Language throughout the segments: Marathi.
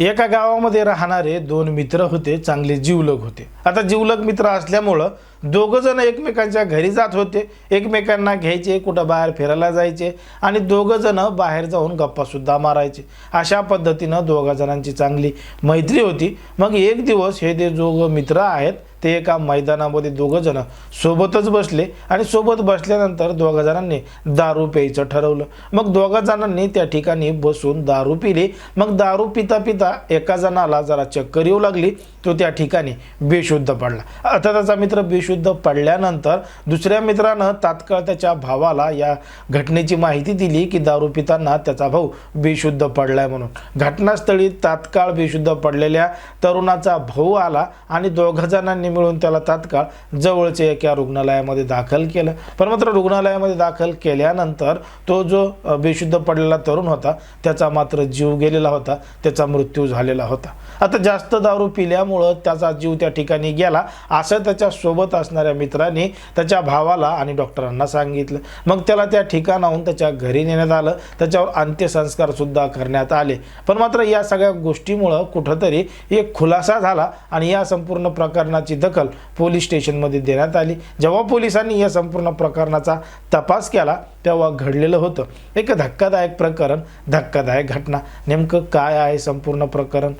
एका गावामध्ये राहणारे दोन मित्र होते चांगले जीवलग होते. आता जीवलग मित्र असल्यामुळं दोघं जण एकमेकांच्या घरी जात होते. एकमेकांना घ्यायचे कुठं बाहेर फिरायला जायचे आणि दोघं जण बाहेर जाऊन गप्पासुद्धा मारायचे. अशा पद्धतीनं दोघा जणांची चांगली मैत्री होती. मग एक दिवस हे जे दोघं मित्र आहेत ते एका मैदानामध्ये दोघं जण सोबतच बसले आणि सोबत बसल्यानंतर दोघा जणांनी दारू प्यायचं ठरवलं. मग दोघा जणांनी त्या ठिकाणी बसून दारू पिली. मग दारू पिता पिता एका जणाला जरा चक्कर येऊ लागली. तो त्या ठिकाणी बेशुद्ध पडला. आता त्याचा मित्र बेशुद्ध पडल्यानंतर दुसऱ्या मित्रानं तात्काळ त्याच्या भावाला या घटनेची माहिती दिली की दारू पिताना त्याचा भाऊ बेशुद्ध पडलाय म्हणून. घटनास्थळी तात्काळ बेशुद्ध पडलेल्या तरुणाचा भाऊ आला आणि दोघा जणांनी मिळून त्याला तात्काळ जवळच्या एका रुग्णालयामध्ये दाखल केलं. पण मात्र रुग्णालयामध्ये दाखल केल्यानंतर तो जो बेशुद्ध पडलेला तरुण होता त्याचा मात्र जीव गेलेला होता त्याचा मृत्यू झालेला होता. आता जास्त दारू पिल्यामुळं त्याचा जीव त्या ठिकाणी गेला असं त्याच्या सोबत असणाऱ्या मित्रांनी त्याच्या भावाला आणि डॉक्टरांना सांगितलं. मग त्याला त्या ठिकाणाहून त्याच्या घरी नेण्यात आलं त्याच्यावर अंत्यसंस्कार सुद्धा करण्यात आले. पण मात्र या सगळ्या गोष्टीमुळं कुठंतरी एक खुलासा झाला आणि या संपूर्ण प्रकरणाची दखल पोलीस स्टेशनमध्ये देण्यात आली. जेव्हा पोलिसांनी या संपूर्ण प्रकरणाचा तपास केला तेव्हा घडलेलं होतं. एक धक्कादायक प्रकरण धक्कादायक घटना. नेमकं काय आहे संपूर्ण प्रकरण?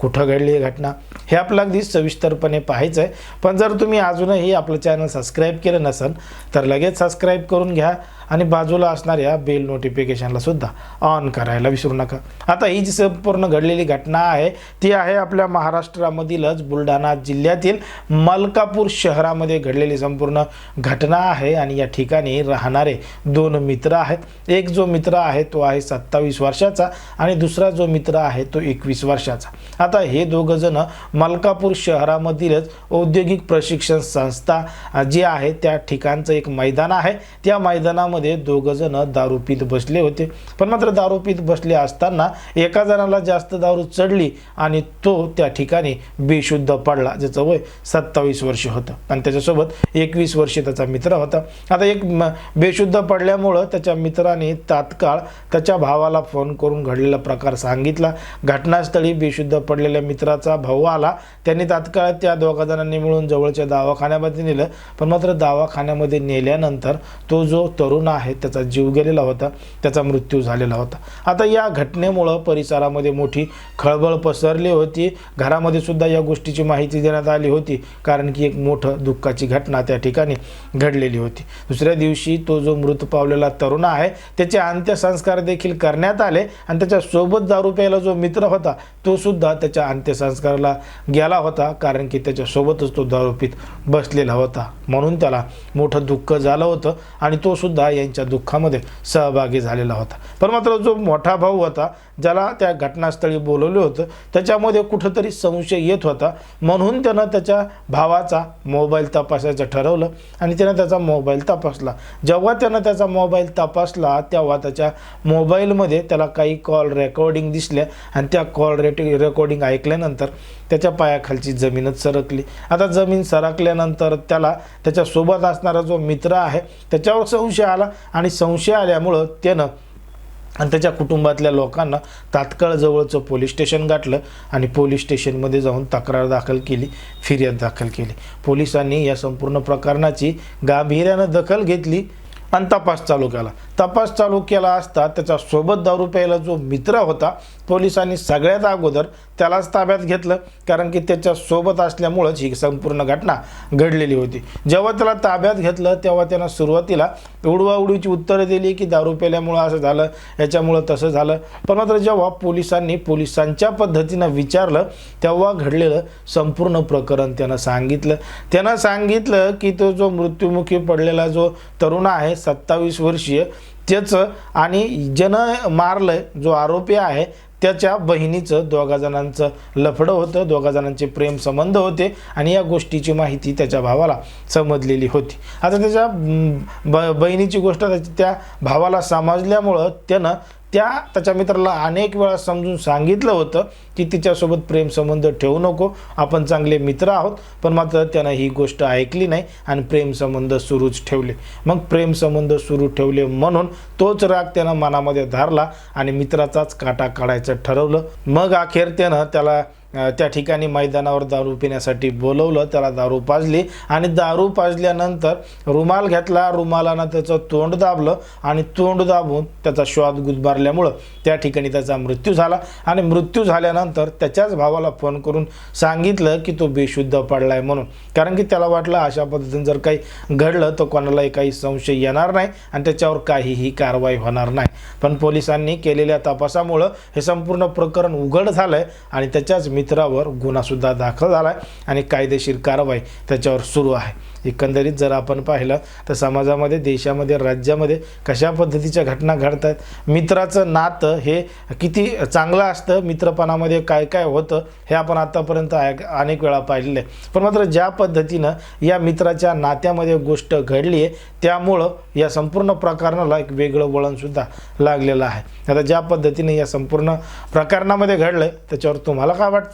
कुठं घडली ही घटना? हे आपलं अगदी सविस्तरपणे पाहायचं आहे. पण जर तुम्ही अजूनही आपलं चॅनल सबस्क्राईब केलं नसेल तर लगेच सबस्क्राईब करून घ्या. आणि बाजूला असणाऱ्या बेल नोटिफिकेशनला सुद्धा ऑन करायला विसरू नका. आता ही जी संपूर्ण घडलेली घटना आहे ती आहे आपल्या महाराष्ट्रामधीलच बुलढाणा जिल्ह्यातील मलकापूर शहरामध्ये घडलेली संपूर्ण घटना आहे आणि या ठिकाणी राहणारे दोन मित्र आहेत. एक जो मित्र आहे तो आहे सत्तावीस वर्षाचा आणि दुसरा जो मित्र आहे तो एकवीस वर्षाचा. आता हे दोघं जण मलकापूर शहरामधीलच औद्योगिक प्रशिक्षण संस्था जी आहे त्या ठिकाणचं एक मैदान आहे. त्या मैदानामध्ये दोघं जण दारू पीत बसले होते. पण मात्र दारू पीत बसले असताना एका जणाला जास्त दारू चढली आणि तो त्या ठिकाणी बेशुद्ध पडला ज्याचं वय सत्तावीस वर्ष होतं. आणि त्याच्यासोबत एकवीस वर्षे त्याचा मित्र होता. आता एक म- बेशुद्ध पडल्यामुळं त्याच्या मित्राने तात्काळ त्याच्या भावाला फोन करून घडलेला प्रकार सांगितला. घटनास्थळी बेशुद्ध पडलेल्या मित्राचा भाऊ आला. त्यांनी तात्काळ त्या दोघा जणांनी मिळून जवळच्या दवाखान्यामध्ये नेलं. पण मात्र दवाखान्यामध्ये नेल्यानंतर तो जो तरुण आहे त्याचा जीव गेलेला होता त्याचा मृत्यू झालेला होता. आता या घटनेमुळं परिसरामध्ये मोठी खळबळ पसरली होती. घरामध्ये सुद्धा या गोष्टीची माहिती देण्यात आली होती कारण की एक मोठं दुःखाची घटना त्या ठिकाणी घडलेली होती. दुसऱ्या दिवशी तो जो मृत पावलेला तरुण आहे त्याचे अंत्यसंस्कार देखील करण्यात आले आणि त्याच्यासोबत दारू प्यायला जो मित्र होता तो सुद्धा त्याच्या अंत्यसंस्काराला गेला होता कारण की त्याच्यासोबतच तो दारूपीत बसलेला होता. म्हणून त्याला मोठं दुःख झालं होतं आणि तो सुद्धा यांच्या दुःखामध्ये सहभागी झालेला होता. पण मात्र जो मोठा भाऊ होता ज्याला त्या घटनास्थळी बोलवलं होतं त्याच्यामध्ये कुठंतरी संशय येत होता. म्हणून त्यानं त्याच्या भावाचा मोबाईल तपासायचं ठरवलं आणि त्यानं त्याचा मोबाईल तपासला. जेव्हा त्यानं त्याचा मोबाईल तपासला तेव्हा त्याच्या मोबाईलमध्ये त्याला काही कॉल रेकॉर्डिंग दिसल्या आणि त्या कॉल रेटिंग रेकॉर्डिंग ऐकल्यानंतर त्याच्या पायाखालची जमीनच सरकली. आता जमीन सरकल्यानंतर त्याला त्याच्यासोबत असणारा जो मित्र आहे त्याच्यावर संशय आला आणि संशय आल्यामुळं त्यानं आणि त्याच्या कुटुंबातल्या लोकांना तात्काळ जवळचं पोलीस स्टेशन गाठलं आणि पोलीस स्टेशनमध्ये जाऊन तक्रार दाखल केली फिर्याद दाखल केली. पोलिसांनी या संपूर्ण प्रकरणाची गांभीर्यानं दखल घेतली आणि तपास चालू केला. तपास चालू केला असता त्याच्या सोबत दारू प्यायला जो मित्र होता पोलिसांनी सगळ्यात अगोदर त्यालाच ताब्यात घेतलं कारण की त्याच्या सोबत असल्यामुळंच ही संपूर्ण घटना घडलेली होती. जेव्हा त्याला ताब्यात घेतलं तेव्हा त्यानं सुरुवातीला उडवाउडीची उत्तरं दिली की दारू पेल्यामुळं असं झालं याच्यामुळं तसं झालं. पण मात्र जेव्हा पोलिसांनी पोलिसांच्या पद्धतीनं विचारलं तेव्हा घडलेलं संपूर्ण प्रकरण त्यानं सांगितलं. त्यानं सांगितलं की तो जो मृत्युमुखी पडलेला जो तरुण आहे सत्तावीस वर्षीय त्याचं आणि ज्यानं मारलं जो आरोपी आहे त्याच्या बहिणीचं दोघा जणांचं लफडं होतं दोघा जणांचे प्रेम संबंध होते आणि या गोष्टीची माहिती त्याच्या भावाला समजलेली होती. आता त्याच्या ब बहिणीची गोष्ट त्या भावाला समजल्यामुळं त्यानं त्या त्याच्या मित्राला अनेक वेळा समजून सांगितलं होतं की तिच्यासोबत प्रेमसंबंध ठेवू नको आपण चांगले मित्र आहोत पण मात्र त्यानं ही गोष्ट ऐकली नाही आणि प्रेमसंबंध सुरूच ठेवले. मग प्रेमसंबंध सुरू ठेवले म्हणून तोच राग त्यानं मनामध्ये धरला आणि मित्राचाच काटा काढायचं ठरवलं. मग अखेर त्यानं त्याला त्या ठिकाणी मैदानावर दारू पिण्यासाठी बोलवलं त्याला दारू पाजली आणि दारू पाजल्यानंतर रुमाल घेतला. रुमालानं त्याचं तोंड दाबलं आणि तोंड दाबून त्याचा श्वास गुदमारल्यामुळं त्या ठिकाणी त्याचा मृत्यू झाला. आणि मृत्यू झाल्यानंतर त्याच्याच भावाला फोन करून सांगितलं की तो बेशुद्ध पडला आहे म्हणून. कारण की त्याला वाटलं अशा पद्धतीने जर काही घडलं तर कोणालाही काही संशय येणार नाही आणि त्याच्यावर काहीही कारवाई होणार नाही. पण पोलिसांनी केलेल्या तपासामुळं हे संपूर्ण प्रकरण उघड झालं आहे आणि त्याच्याच मित्रावर गुन्हासुद्धा दाखल झाला आहे आणि कायदेशीर कारवाई त्याच्यावर सुरू आहे. एकंदरीत जर आपण पाहिलं तर समाजामध्ये देशामध्ये राज्यामध्ये कशा पद्धतीच्या घटना घडत आहेत मित्राचं नातं हे किती चांगलं असतं मित्रपणामध्ये काय काय होतं हे आपण आतापर्यंत ऐक- अनेक वेळा पाहिलेलं आहे. पण मात्र ज्या पद्धतीनं या मित्राच्या नात्यामध्ये गोष्ट घडली आहे त्यामुळं या संपूर्ण प्रकरणाला एक वेगळं वळणसुद्धा लागलेलं आहे. आता ज्या पद्धतीने या संपूर्ण प्रकरणामध्ये घडलं आहे त्याच्यावर तुम्हाला काय वाटतं?